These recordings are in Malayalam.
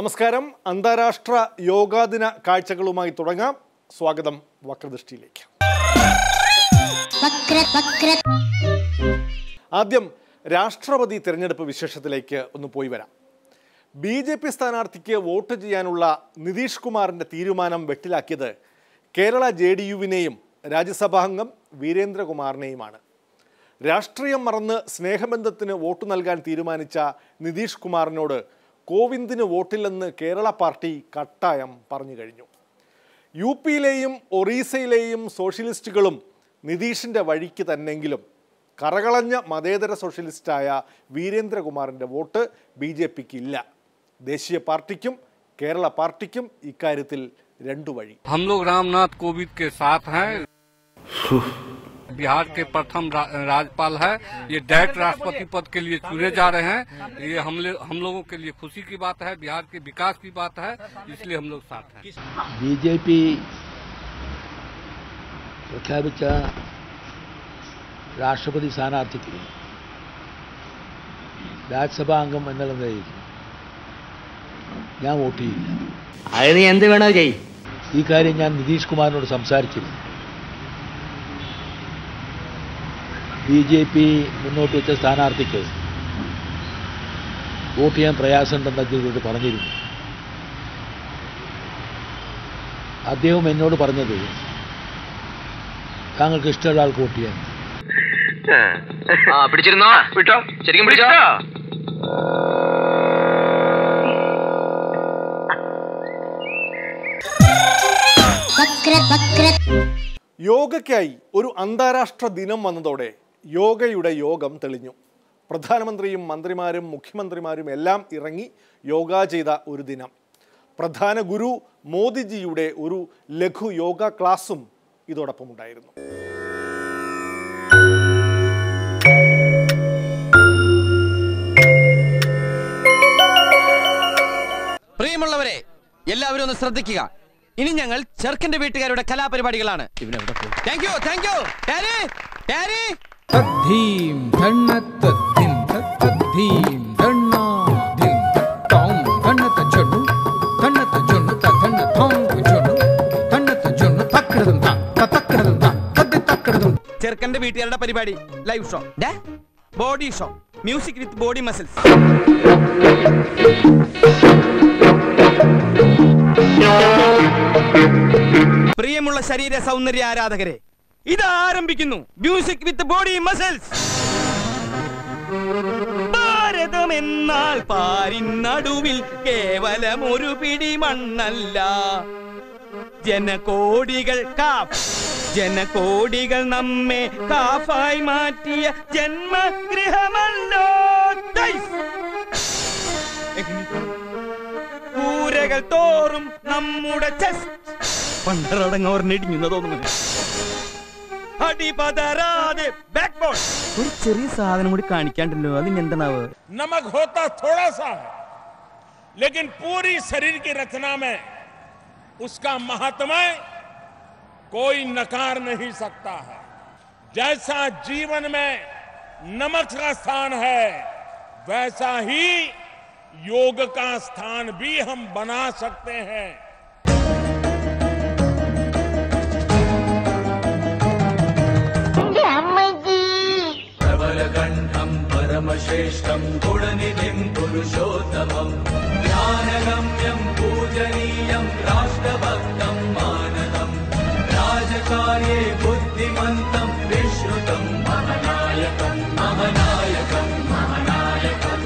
നമസ്കാരം. അന്താരാഷ്ട്ര യോഗാദിന കാഴ്ചകളുമായി തുടങ്ങാം. സ്വാഗതം വക്രദൃഷ്ടിയിലേക്ക്. വക്ര വക്ര ആദ്യം രാഷ്ട്രപതി തിരഞ്ഞെടുപ്പ് വിശേഷത്തിലേക്ക് ഒന്ന് പോയി വരാം. ബി ജെ പി സ്ഥാനാർത്ഥിക്ക് വോട്ട് ചെയ്യാനുള്ള നിതീഷ് കുമാറിന്റെ തീരുമാനം വെട്ടിലാക്കിയത് കേരള ജെ ഡി യുവിനെയും രാജ്യസഭാംഗം വീരേന്ദ്രകുമാറിനെയുമാണ്. രാഷ്ട്രീയം മറന്ന് സ്നേഹബന്ധത്തിന് വോട്ട് നൽകാൻ തീരുമാനിച്ച നിതീഷ് കുമാറിനോട് കോവിന്ദിന് വോട്ടില്ലെന്ന് കേരള പാർട്ടി കട്ടായം പറഞ്ഞു കഴിഞ്ഞു. യു പിയിലെയും ഒറീസയിലെയും സോഷ്യലിസ്റ്റുകളും നിതീഷിന്റെ വഴിക്ക് തന്നെങ്കിലും കറകളഞ്ഞ മതേതര സോഷ്യലിസ്റ്റായ വീരേന്ദ്രകുമാറിന്റെ വോട്ട് ബി ജെ പിക്ക് ഇല്ല ദേശീയ പാർട്ടിക്കും കേരള പാർട്ടിക്കും ഇക്കാര്യത്തിൽ രണ്ടു വഴി. രാംനാഥ് കോവിന്ദ് बिहार के प्रथम रा, राज्यपाल है ये डायरेक्ट राष्ट्रपति पद के लिए चुने जा रहे हैं ये हम ले- हम लोगों के लिए खुशी की बात है बिहार के विकास की बात है इसलिए हम लोग साथ हैं ബി ജെ പി പ്രഖ്യാപിച്ച രാഷ്ട്രപതി സ്ഥാനാർത്ഥിക്ക് രാജ്യസഭാ അംഗം എന്നുള്ള നിലയിൽ ഞാൻ വോട്ട് ചെയ്യില്ല അത് നീ എന്ത് വേണോ ചെയ് ഈ കാര്യം ഞാൻ നിതീഷ് കുമാറിനോട് സംസാരിച്ചിരുന്നു ബി ജെ പി മുന്നോട്ട് വെച്ച സ്ഥാനാർത്ഥിക്ക് വോട്ട് ചെയ്യാൻ പ്രയാസമുണ്ടെന്ന് അദ്ദേഹത്തോട് പറഞ്ഞിരുന്നു. അദ്ദേഹം എന്നോട് പറഞ്ഞത് താങ്കൾക്ക് ഇഷ്ടമുള്ള ആൾക്ക് വോട്ട് ചെയ്യാൻ. ആ പിടിച്ചിരുന്നോ? വിട്ടോ ശരിക്കും പിടിച്ചോ? യോഗയ്ക്കായി ഒരു അന്താരാഷ്ട്ര ദിനം വന്നതോടെ യോഗയുടെ യോഗം തെളിഞ്ഞു. പ്രധാനമന്ത്രിയും മന്ത്രിമാരും മുഖ്യമന്ത്രിമാരും എല്ലാം ഇറങ്ങി യോഗ ചെയ്ത ഒരു ദിനം. പ്രധാന ഗുരു മോദിജിയുടെ ഒരു ലഘു യോഗ ക്ലാസ്സും ഇതോടൊപ്പം ഉണ്ടായിരുന്നു. പ്രിയമുള്ളവരെ എല്ലാവരും ഒന്ന് ശ്രദ്ധിക്കുക. ഇനി ഞങ്ങൾ ചെറുക്കന്റെ വീട്ടുകാരുടെ കലാപരിപാടികളാണ്. താങ്ക് യു താങ്ക് യു തദ്ധീം ധണ്ണത്തദ്ധിം തദ്ധീം ധണ്ണാധിം തത്തോം ധണ്ണത്ത ജൊണ്ണു ധണ്ണത്ത ജൊണ്ണു തദ്ധണ്ണ തോങ്ക് ജൊണ്ണു ധണ്ണത്ത ജൊണ്ണു തക്കടതും താ തക്കടതും താ തദ്ദി തക്കടതും. ചെറുക്കന്റെ വീട്ടുകാരുടെ പരിപാടി live show body show music with body muscles പ്രിയമുള്ള ശരീര സൗന്ദര്യ ആരാധകരെ ഇത് ആരംഭിക്കുന്നു മ്യൂസിക് വിത്ത് ബോഡി മസിൽസ് ഭാരതമെന്നാൽ പാരിൻ നടുവിൽ കേവലം ഒരു പിടി മണ്ണല്ല. ജനകോടികൾ കാഫ്. ജനകോടികൾ നമ്മെ കാഫായി മാറ്റിയ ജന്മഗൃഹമല്ലോ. ദൈസ്. കൂരകൾ തോറും നമ്മുടെ ചെസ്റ്റ് പണ്ടറടങ്ങോർന്നിടിഞ്ഞു തോന്നുന്നു നെടിഞ്ഞു ബോൺ ഒരു ചെറിയ സാധനം കൂടി കാണിക്കാണ്ടല്ലോ അതിന് എന്താണാവ് नमक होता थोड़ा सा है लेकिन पूरी शरीर की रचना में उसका महात्म्य कोई नकार नहीं सकता है जैसा जीवन में नमक का स्थान है वैसा ही योग का स्थान भी हम बना सकते हैं श्रेष्ठं गुणनिधिम् पुरुषोत्तमम् ज्ञानगम्यम् पूजनीयम् राष्ट्रभक्तम् मानदम् राजकार्ये बुद्धिमन्तम् विश्रुतम् महनायकम् महनायकम् महनायकम्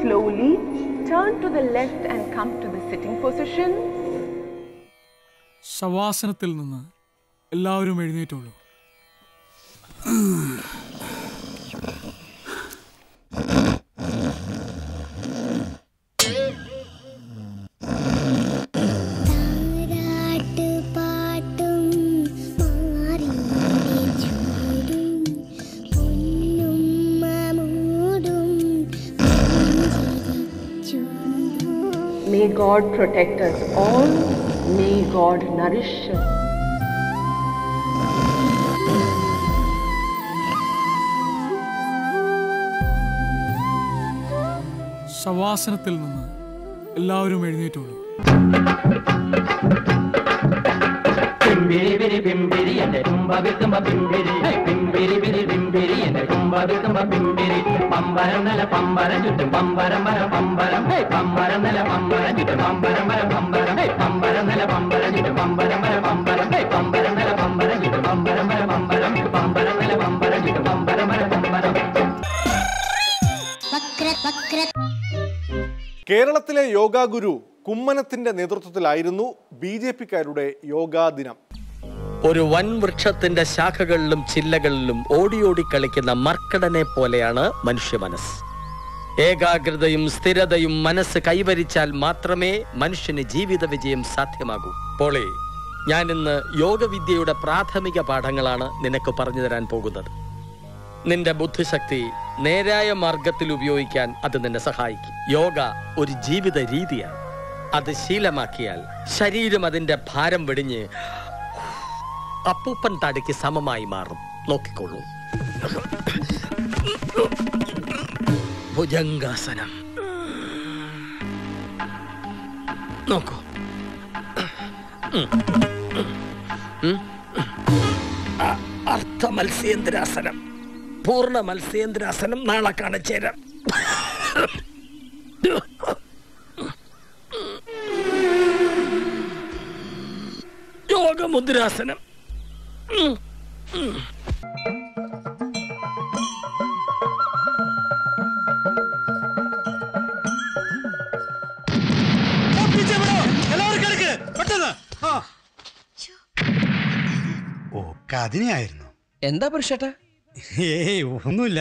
Slowly turn to the left and come to the sitting position. ശവാസനത്തിൽ നിന്ന് എല്ലാവരും എഴുന്നേറ്റുള്ളൂ May God protect us all. May God nourish us. ശവാസനത്തിൽ നിന്ന് എല്ലാവരും എഴുന്നേറ്റുള്ളൂ പിമ്പിരി പിരി പിമ്പിരി എന്റെ കുംഭവിത്തുമ്പ പിമ്പിരി. പിമ്പിരി പിരി പിമ്പിരി എന്റെ കുംഭവിത്തുമ്പ പിമ്പിരി. പമ്പരം നില പമ്പരം ചുറ്റും പമ്പരം വര പമ്പരം. പമ്പരം നല്ല പമ്പരം ചുറ്റും പമ്പരം കേരളത്തിലെ യോഗാ ഗുരു കുമ്മനത്തിന്റെ നേതൃത്വത്തിലായിരുന്നു ബി ജെ പിക്കാരുടെ യോഗാ ദിനം. ഒരു വൻ വൃക്ഷത്തിന്റെ ശാഖകളിലും ചില്ലകളിലും ഓടിയോടി ഓടി കളിക്കുന്ന മർക്കടനെ പോലെയാണ് മനുഷ്യ മനസ്സ് ഏകാഗ്രതയും സ്ഥിരതയും മനസ്സ് കൈവരിച്ചാൽ മാത്രമേ മനുഷ്യന് ജീവിത വിജയം സാധ്യമാകൂ. പോളെ ഞാനിന്ന് യോഗവിദ്യയുടെ പ്രാഥമിക പാഠങ്ങളാണ് നിനക്ക് പറഞ്ഞു തരാൻ പോകുന്നത്. നിന്റെ ബുദ്ധിശക്തി നേരായ മാർഗത്തിൽ ഉപയോഗിക്കാൻ അത് നിന്നെ സഹായിക്കും. യോഗ ഒരു ജീവിത രീതിയാണ്. അത് ശീലമാക്കിയാൽ ശരീരം അതിന്റെ ഭാരം വെടിഞ്ഞ് അപ്പൂപ്പൻ തടിക്ക് സമമായി മാറും. നോക്കിക്കോളൂ. ഭുജംഗാസനം. നോക്കൂ. അ- അർത്ഥ മത്സ്യേന്ദ്രാസനം പൂർണ മത്സ്യേന്ദ്രാസനം നാളെ കാണിച്ചേരാം യോഗമുദ്രാസനം. ഓ എന്താ പുരുഷേട്ടാ? ഏയ് ഒന്നുമില്ല.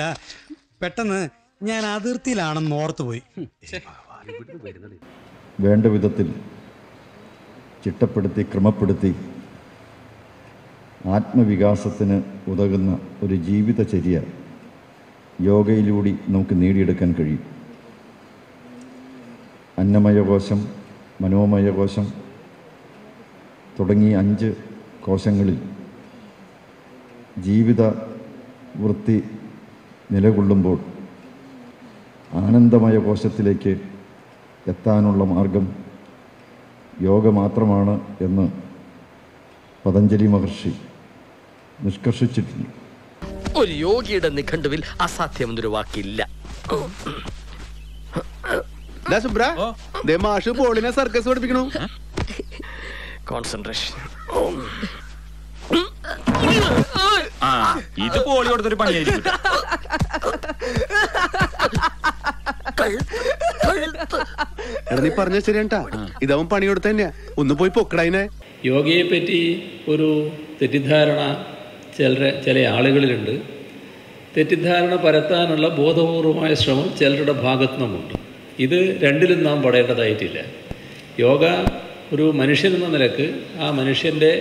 പെട്ടെന്ന് ഞാൻ അതിർത്തിയിലാണെന്ന് ഓർത്തുപോയി വേണ്ട വിധത്തിൽ ചിട്ടപ്പെടുത്തി ക്രമപ്പെടുത്തി ആത്മവികാസത്തിന് ഉതകുന്ന ഒരു ജീവിതചര്യ യോഗയിലൂടെ നമുക്ക് നേടിയെടുക്കാൻ കഴിയും. അന്നമയകോശം മനോമയകോശം തുടങ്ങിയ അഞ്ച് കോശങ്ങളിൽ ജീവിത വൃത്തി നിലകൊള്ളുമ്പോൾ ആനന്ദമയ കോശത്തിലേക്ക് എത്താനുള്ള മാർഗം യോഗ മാത്രമാണ് എന്ന് പതഞ്ജലി മഹർഷി നിഷ്കർഷിച്ചിട്ടുണ്ട്. ഒരു യോഗിയുടെ നിഘണ്ടുവിൽ അസാധ്യം എന്നൊരു വാക്കില്ല സർക്കസ് പഠിപ്പിക്കണോ. കോൺസെൻട്രേഷൻ ആ ഇത് പോളി കൊടുത്തൊരു പണിയായിരിക്കും എടാ നീ പറഞ്ഞ ശരിയാട്ടാ ഇതവൻ പണി കൊടുത്ത തന്നെയാ. ഒന്ന് പോയി പൊക്കടതിനെ യോഗയെ പറ്റി ഒരു തെറ്റിദ്ധാരണ ചില ചില ആളുകളിലുണ്ട്. തെറ്റിദ്ധാരണ പരത്താനുള്ള ബോധപൂർവമായ ശ്രമം ചിലരുടെ ഭാഗത്തു നിന്നുമുണ്ട് ഇത് രണ്ടിലും നാം പടേണ്ടതായിട്ടില്ല. യോഗ ഒരു മനുഷ്യനെന്ന നിലയ്ക്ക് ആ മനുഷ്യന്റെ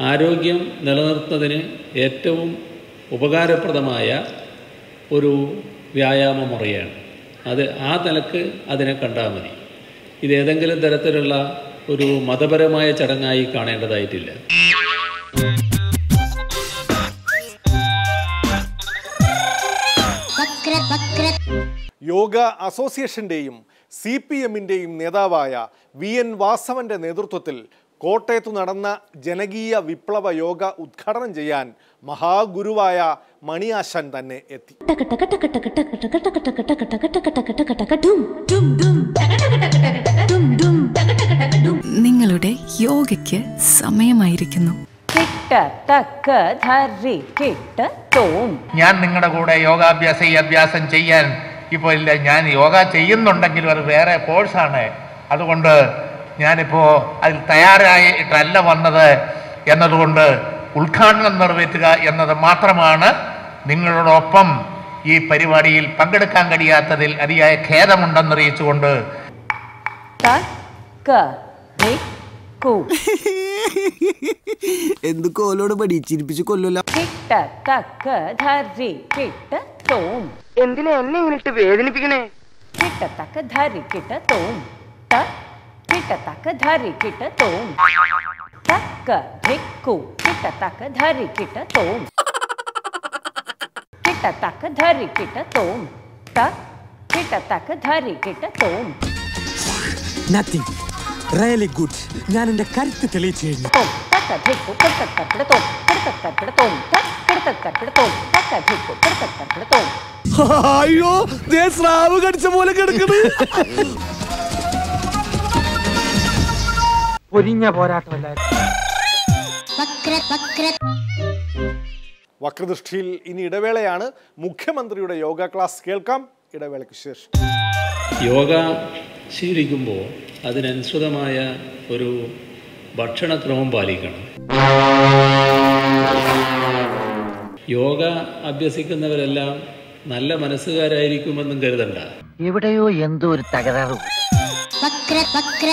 ആരോഗ്യം നിലനിർത്തുന്നതിന് ഏറ്റവും ഉപകാരപ്രദമായ ഒരു വ്യായാമ മുറയാണ് അത് ആ നിലയ്ക്ക് അതിനെ കണ്ടാൽ മതി. ഇത് ഏതെങ്കിലും തരത്തിലുള്ള ഒരു മതപരമായ ചടങ്ങായി കാണേണ്ടതായിട്ടില്ല. യോഗ അസോസിയേഷന്റെയും സി പി എമ്മിന്റെയും നേതാവായ വി എൻ വാസവന്റെ നേതൃത്വത്തിൽ കോട്ടയത്തു നടന്ന ജനകീയ വിപ്ലവ യോഗ ഉദ്ഘാടനം ചെയ്യാൻ മഹാഗുരുവായ മണിയാശൻ തന്നെ എത്തി. നിങ്ങളുടെ യോഗയ്ക്ക് സമയമായിരിക്കുന്നു. ഞാൻ നിങ്ങളുടെ കൂടെ യോഗാഭ്യാസം ഈ അഭ്യാസം ചെയ്യാൻ ഇപ്പോൾ ഇല്ല ഞാൻ യോഗ ചെയ്യുന്നുണ്ടെങ്കിലും അത് വേറെ കോഴ്സാണ് അതുകൊണ്ട് ഞാനിപ്പോൾ അതിൽ തയ്യാറായിട്ടല്ല വന്നത് എന്നതുകൊണ്ട് ഉദ്ഘാടനം നിറവേറ്റുക എന്നത് മാത്രമാണ് നിങ്ങളോടൊപ്പം ഈ പരിപാടിയിൽ പങ്കെടുക്കാൻ കഴിയാത്തതിൽ അതിയായ ഖേദമുണ്ടെന്നറിയിച്ചുകൊണ്ട്. എന്ത് കോലോട് പടി ചിരിപ്പിച്ച് കൊല്ലൂല എന്തിനാ എന്നെ ഇങ്ങനെ വേദനിപ്പിക്കണേ? കിട്ടത്തക്ക തക്ക ധരി കിട്ട തോം കിട്ട തക്ക ധരി കിട്ട തോം തക്ക ധിക്കു കിട്ട തക്ക ധരി കിട്ട തോം കിട്ട തക്ക ധരി കിട്ട തോം ത കിട്ട തക്ക ധരി കിട്ട തോം നത്തിങ് റിയലി ഗുഡ് ഞാൻ എന്റെ കരുത്ത് തെളിയിച്ചു കഴിഞ്ഞു തോം തക്ക ധിക്കു പോലെ തക്കിട പൊരിഞ്ഞ പോരാട്ടമല്ലായിരുന്നു വക്ര വക്ര വക്രദൃഷ്ടിയിൽ ഇനി ഇടവേളയാണ്. മുഖ്യമന്ത്രിയുടെ യോഗ ക്ലാസ് കേൾക്കാം. ഇടവേളയ്ക്ക് ശേഷം. യോഗ ശീലിക്കുമ്പോൾ അതിനനുസൃതമായ ഒരു ഭക്ഷണക്രമം പാലിക്കണം. യോഗ അഭ്യസിക്കുന്നവരെല്ലാം നല്ല മനസ്സുകാരായിരിക്കുമെന്നും കരുതണ്ട. എവിടെയോ എന്തോ ഒരു തകരാറ് വക്ര വക്ര